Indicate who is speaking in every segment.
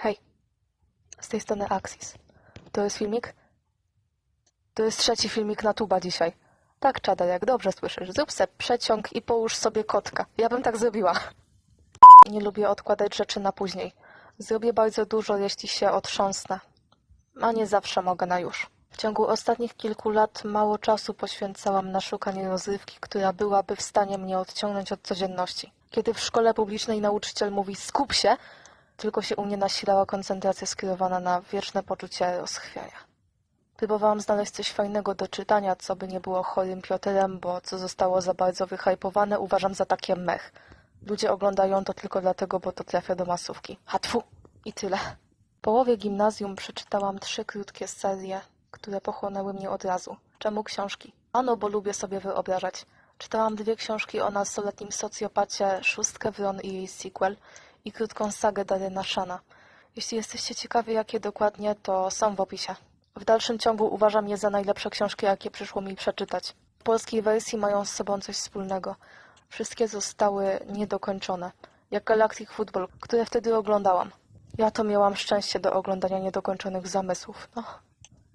Speaker 1: Hej, z tej strony Axis. To jest filmik? To jest trzeci filmik na tuba dzisiaj. Tak, czada, jak dobrze słyszysz. Zrób se przeciąg i połóż sobie kotka. Ja bym tak zrobiła. Nie lubię odkładać rzeczy na później. Zrobię bardzo dużo, jeśli się otrząsnę. A nie zawsze mogę na już. W ciągu ostatnich kilku lat mało czasu poświęcałam na szukanie rozrywki, która byłaby w stanie mnie odciągnąć od codzienności. Kiedy w szkole publicznej nauczyciel mówi skup się, tylko się u mnie nasilała koncentracja skierowana na wieczne poczucie rozchwiania. Próbowałam znaleźć coś fajnego do czytania, co by nie było chorym Piotrem, bo co zostało za bardzo wyhypowane, uważam za takie mech. Ludzie oglądają to tylko dlatego, bo to trafia do masówki. Hatfu! I tyle. W połowie gimnazjum przeczytałam trzy krótkie serie, które pochłonęły mnie od razu. Czemu książki? Ano, bo lubię sobie wyobrażać. Czytałam dwie książki o nastoletnim socjopacie, Szóstkę Wron i jej sequel i krótką sagę Daryna Shana. Jeśli jesteście ciekawi, jakie dokładnie, to są w opisie. W dalszym ciągu uważam je za najlepsze książki, jakie przyszło mi przeczytać. W polskiej wersji mają z sobą coś wspólnego. Wszystkie zostały niedokończone, jak Galactic Football, które wtedy oglądałam. Ja to miałam szczęście do oglądania niedokończonych zamysłów. No,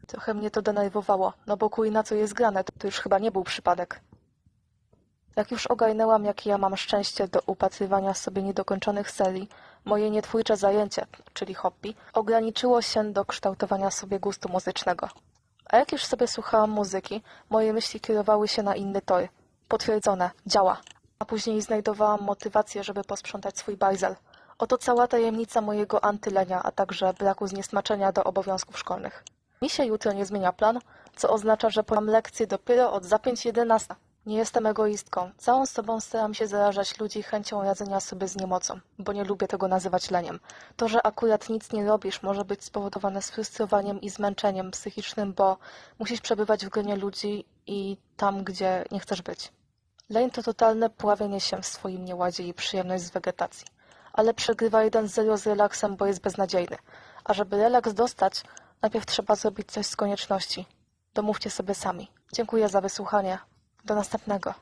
Speaker 1: trochę mnie to denerwowało, no bo kuj na co jest grane, to już chyba nie był przypadek. Jak już ogarnęłam, jakie ja mam szczęście do upatrywania sobie niedokończonych serii, moje nietwórcze zajęcie, czyli hobby, ograniczyło się do kształtowania sobie gustu muzycznego. A jak już sobie słuchałam muzyki, moje myśli kierowały się na inny tor. Potwierdzone, działa. A później znajdowałam motywację, żeby posprzątać swój bajzel. Oto cała tajemnica mojego antylenia, a także braku zniesmaczenia do obowiązków szkolnych. Mi się jutro nie zmienia plan, co oznacza, że mam lekcję dopiero od za 5.11. Nie jestem egoistką. Całą sobą staram się zarażać ludzi chęcią radzenia sobie z niemocą, bo nie lubię tego nazywać leniem. To, że akurat nic nie robisz, może być spowodowane sfrustrowaniem i zmęczeniem psychicznym, bo musisz przebywać w gronie ludzi i tam, gdzie nie chcesz być. Leń to totalne pławienie się w swoim nieładzie i przyjemność z wegetacji. Ale przegrywa 1-0 z relaksem, bo jest beznadziejny. A żeby relaks dostać, najpierw trzeba zrobić coś z konieczności. Domówcie sobie sami. Dziękuję za wysłuchanie. Do następnego.